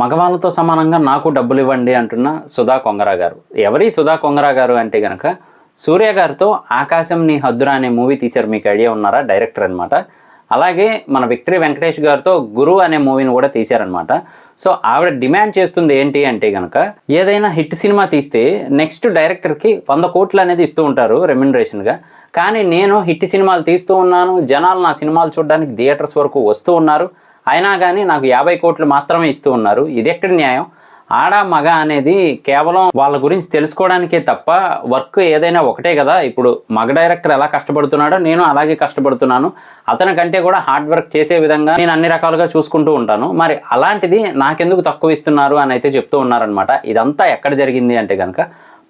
మగవాళ్ళతో సమానంగా నాకు డబ్బులు ఇవ్వండి అంటున్న సుధా కొంగరా గారు ఎవరి సుధా కొంగరా గారు అంటే గనక సూర్య గారితో ఆకాశం నీ హద్దురా అనే మూవీ తీశారు. మీకు ఐడియా ఉన్నారా? డైరెక్టర్ అనమాట అలాగే మన విక్టరీ వెంకటేష్ గారితో గురు అనే మూవీని కూడా తీశారనమాట సో ఆవిడ డిమాండ్ చేస్తుంది ఏంటి అంటే గనక ఏదైనా హిట్ సినిమా తీస్తే నెక్స్ట్ డైరెక్టర్కి వంద కోట్లు అనేది ఇస్తూ ఉంటారు రెమ్యునరేషన్గా. కానీ నేను హిట్ సినిమాలు తీస్తూ ఉన్నాను. జనాలు నా సినిమాలు చూడడానికి థియేటర్స్ వరకు వస్తూ ఉన్నారు. అయినా కానీ నాకు యాభై కోట్లు మాత్రమే ఇస్తూ ఉన్నారు. ఇది ఎక్కడ న్యాయం? ఆడ మగ అనేది కేవలం వాళ్ళ గురించి తెలుసుకోవడానికే తప్ప వర్క్ ఏదైనా ఒకటే కదా. ఇప్పుడు మగ డైరెక్టర్ ఎలా కష్టపడుతున్నాడో నేను అలాగే కష్టపడుతున్నాను. అతని కంటే కూడా హార్డ్ వర్క్ చేసే విధంగా నేను అన్ని రకాలుగా చూసుకుంటూ ఉంటాను. మరి అలాంటిది నాకెందుకు తక్కువ ఇస్తున్నారు అని అయితే చెప్తూ ఉన్నారనమాట ఇదంతా ఎక్కడ జరిగింది అంటే కనుక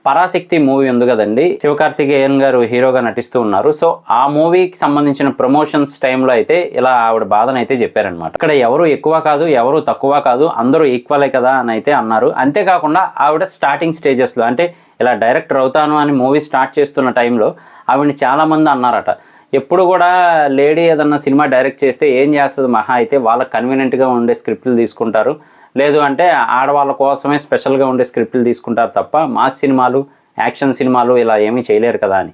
పరాశక్తి మూవీ ఉంది కదండి. శివకార్తికేయన్ గారు హీరోగా నటిస్తూ ఉన్నారు. సో ఆ మూవీకి సంబంధించిన ప్రమోషన్స్ టైంలో అయితే ఇలా ఆవిడ బాధను అయితే చెప్పారనమాట ఇక్కడ ఎవరు ఎక్కువ కాదు ఎవరు తక్కువ కాదు అందరూ ఈక్వలే కదా అని అయితే అన్నారు. అంతేకాకుండా ఆవిడ స్టార్టింగ్ స్టేజెస్లో అంటే ఇలా డైరెక్టర్ అవుతాను అని మూవీ స్టార్ట్ చేస్తున్న టైంలో ఆవిడని చాలామంది అన్నారట. ఎప్పుడు కూడా లేడీ ఏదన్నా సినిమా డైరెక్ట్ చేస్తే ఏం చేస్తుంది మహా అయితే వాళ్ళకి కన్వీనియంట్గా ఉండే స్క్రిప్ట్లు తీసుకుంటారు. లేదు అంటే ఆడవాళ్ళ కోసమే స్పెషల్గా ఉండే స్క్రిప్ట్లు తీసుకుంటారు తప్ప మాస్ సినిమాలు యాక్షన్ సినిమాలు ఇలా ఏమీ చేయలేరు కదా అని.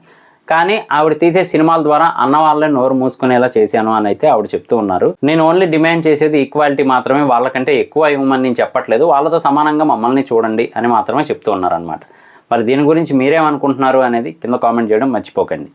కానీ ఆవిడ తీసే సినిమాల ద్వారా అన్న వాళ్ళని నోరు మూసుకునేలా చేశాను అని అయితే ఆవిడ చెప్తూ ఉన్నారు. నేను ఓన్లీ డిమాండ్ చేసేది ఈక్వాలిటీ మాత్రమే వాళ్ళకంటే ఎక్కువ ఇవ్వమని నేను చెప్పట్లేదు వాళ్ళతో సమానంగా మమ్మల్ని చూడండి అని మాత్రమే చెప్తూ ఉన్నారు అనమాట మరి దీని గురించి మీరేమనుకుంటున్నారు అనేది కింద కామెంట్ చేయడం మర్చిపోకండి.